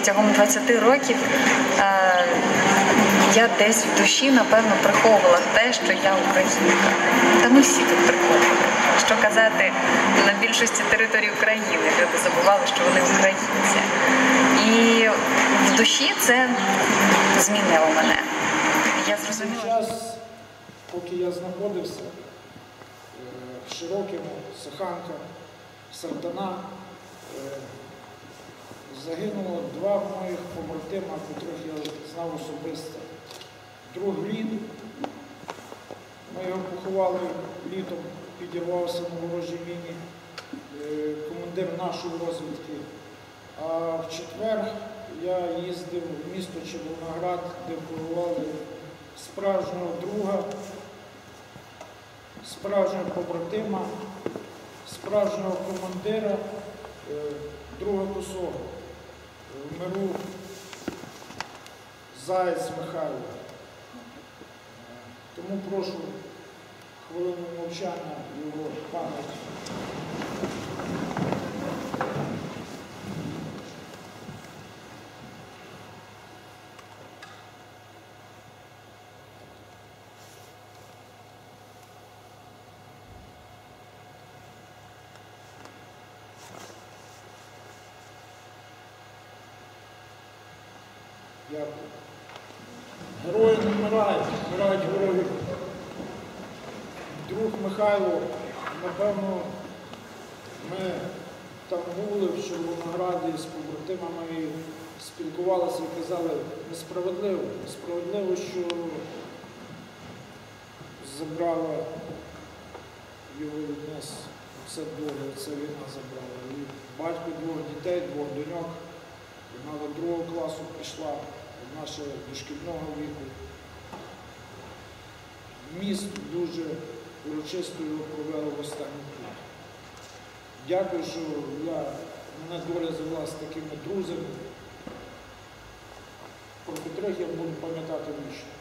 протягом 20 років е, я десь в душі, напевно, приховувала те, що я українка. Та ми всі тут приховували. Що казати на більшості територій України, люди забували, що вони українці. І в душі це змінило мене. Я зрозуміла. час, поки я знаходився е, в Широкому, Саханка, Сартана, е, загинуло два моїх побратима, котрих я знав особисто. Друг Лід, ми його поховали літом, підірвався на ворожій міні, е, командир нашої розвідки. А в четвер я їздив в місто Червоноград, де поховали справжнього друга, справжнього побратима, справжнього командира, е, друга косого, миру Заєць Михайло. Е, Тому прошу хвилину мовчання його пам'ять. Дякую. Герої вмирають, вмирають герої. Друг Михайло, напевно, ми там були в Червонограді з побратимами спілкувалися і казали, несправедливо, несправедливо, що забрала його від нас все довго, це війна забрала. І батько двох дітей, двох доньок. Вона до другого класу пішла, до ще до шкільного віку. Міст дуже урочисто його провели в останній путь. Дякую, що я, мене доля завела з такими друзями, про котрих я буду пам'ятати вічно.